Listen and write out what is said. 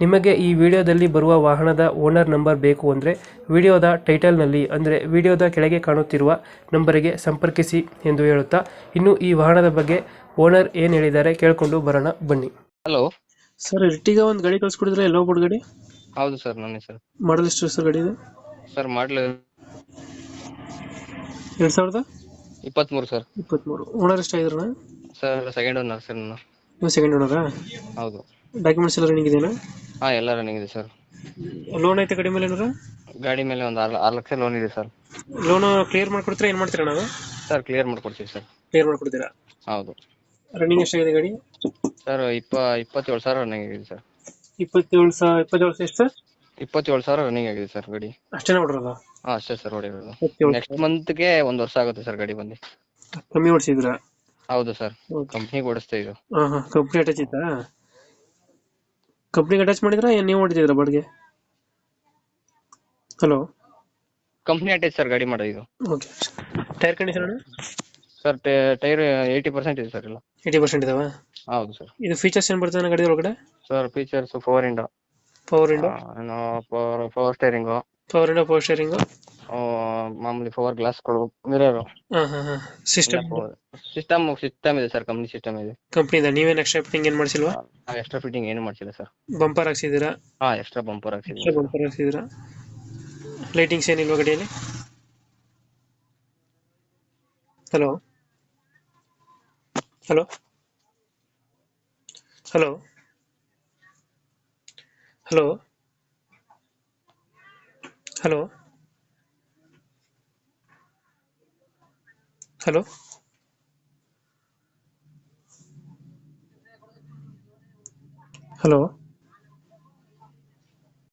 ನಿಮಗೆ ಈ ವಿಡಿಯೋದಲ್ಲಿ ಬರುವ ವಾಹನದ ಓನರ್ ನಂಬರ್ ಬೇಕು ಅಂದರೆ ವಿಡಿಯೋದ ಟೈಟಲ್ನಲ್ಲಿ ಅಂದರೆ ವಿಡಿಯೋದ ಕೆಳಗೆ ಕಾಣುತ್ತಿರುವ ನಂಬರಿಗೆ ಸಂಪರ್ಕಿಸಿ ಎಂದು ಹೇಳುತ್ತಾ ಇನ್ನು ಈ ವಾಹನದ ಬಗ್ಗೆ ಓನರ್ ಏನು ಹೇಳಿದ್ದಾರೆ ಕೇಳಿಕೊಂಡು ಬರೋಣ ಬನ್ನಿ. ಹಲೋ. ಸರ್ ಇಟ್ಟಿಗ ಒಂದು ಗಾಡಿ ಕಳಿಸ್ಕೊಡಿದ್ರೆ ಎಲ್ಲೋ ಬೋರ್ಡ್ ಗಾಡಿ? ಹೌದು ಸರ್ ನನ್ನ ಸರ್. ಮಾಡಲ್ ಎಷ್ಟು ಸರ್ ಗಾಡಿ ಇದೆ? ಸರ್ ಮಾಡಲ್ ಎರಡು ಸಾವಿರದ? ಇಪ್ಪತ್ತ್ಮೂರು ಸರ್. ಇಪ್ಪತ್ತ್ಮೂರು ಓನರ್ ಎಷ್ಟು ಆಗಿದ್ರಣ ಸರ್ ಸೆಕೆಂಡ್ ಓನರ್ ಸರ್ ನಾನು ನೀವು ಸೆಕೆಂಡ್ ಓನರಾ ಹೌದು. ಡಾಕ್ಯುಮೆಂಟ್ಸ್ ಎಲ್ಲ ರನ್ನಿಂಗ್ ಇದೆಯಾ ಹಾ ಎಲ್ಲ ರನ್ನಿಂಗ್ ಇದೆ ಸರ್. ಲೋನ್ ಐತೆ ಕಡಿಮೆ ಏನಾರ ಗಾಡಿ ಮೇಲೆ ಒಂದು ಆರು ಆರು ಲಕ್ಷ ಲೋನ್ ಇದೆ ಸರ್. ಲೋನ್ ಕ್ಲಿಯರ್ ಮಾಡ್ಕೊಡ್ತೀರಾ ಏನು ಮಾಡ್ತೀರಾ ನಾವು? ಸರ್ ಕ್ಲಿಯರ್ ಮಾಡ್ಕೊಡ್ತೀವಿ ಸರ್. ಕ್ಲಿಯರ್ ಮಾಡ್ಕೊಡ್ತೀರಾ? ಹೌದು. ರನ್ನಿಂಗ್ ಎಷ್ಟಾಗಿದೆ ಗಾಡಿ? ಸರ್ ಇಪ್ಪ ಇಪ್ಪತ್ತೇಳು ಸಾವಿರ ರನ್ನಿಂಗ್ ಆಗಿದೆ ಸರ್. ಇಪ್ಪತ್ತೇಳು ಸಾವಿರ ಇಪ್ಪತ್ತೇಳು ಸಾವಿರ ಎಷ್ಟು? ಸರ್ ಇಪ್ಪತ್ತೇಳು ಸಾವಿರ ರನ್ನಿಂಗ್ ಆಗಿದೆ ಸರ್ ಗಾಡಿ. ಅಷ್ಟೇ ನೋಡಿರೋದು ಹಾಂ ಅಷ್ಟೇ ಸರ್ ಹೊಡಿರೋದು. ನೆಕ್ಸ್ಟ್ ಮಂತ್ಗೆ ಒಂದು ವರ್ಷ ಆಗುತ್ತೆ ಸರ್ ಗಾಡಿ ಬಂದು. ಕಮ್ಮಿ ಹೊಡ್ಸಿದ್ರಾ ಹೌದು ಸರ್. ಕಂಪನಿ ಕಂಪ್ನಿಗೆ ಓಡಿಸ್ತಾ ಹಾ ಹಾಂ ಹಾಂ. ಕಂಪ್ನಿ ಅಟ್ಯಾಚ್ ಇತ್ತಾ ಕಂಪ್ನಿಗೆ ಅಟ್ಯಾಚ್ ಮಾಡಿದ್ರಾ? ಏನು ನೀವು ಹೊಡಿತಿದ್ರ ಬಾಡಿಗೆ ಹಲೋ ಕಂಪ್ನಿ ಅಟ್ಯಾಚ್ ಸರ್ ಗಾಡಿ ಮಾಡೋದು ಇದು. Okay tyre condition sir tyre eighty percent ಇದೆ ಸರ್ ಇಲ್ಲ. ಏಯ್ಟಿ ಪರ್ಸೆಂಟ್ ಇದಾವ? ಹೌದು ಸರ್. ಇದು ಫೀಚರ್ಸ್ ಏನು ಬರ್ತದೆ ಗಾಡಿ ಒಳಗಡೆ? Sir features four window power window power power steering power window power steering ಮಾಮೂಲಿ ಪವರ್ ಗ್ಲಾಸ್ಗಳು ಮಿರರ್ ಸಿಸ್ಟಮ್ ಸಿಸ್ಟಮ್ ಸಿಸ್ಟಮ್ ಇದೆ? ಸರ್ ಕಂಪನಿ ಸಿಸ್ಟಮ್ ಇದೆ ಕಂಪ್ನಿದ ನೀವೇನು ಎಕ್ಸ್ಟ್ರಾ ಫಿಟ್ಟಿಂಗ್ ಏನು ಮಾಡಿಸಿಲ್ವಾ? ಎಕ್ಸ್ಟ್ರಾ ಫಿಟ್ಟಿಂಗ್ ಏನು ಮಾಡ್ಸಿಲ್ಲ ಸರ್ ಬಂಪರ್ ಹಾಕ್ಸಿದ್ದೀರಾ? ಹಾ ಎಕ್ಸ್ಟ್ರಾ ಬಂಪರ್ ಹಾಕ್ಸಿದ್ದೀರಾ ಬಂಪರ್ ಹಾಕ್ಸಿದ್ದೀರಾ? ಲೈಟಿಂಗ್ಸ್ ಏನಿಲ್ವಾ ಗಡಿಯಲ್ಲಿ? Hello hello hello hello hello hello hello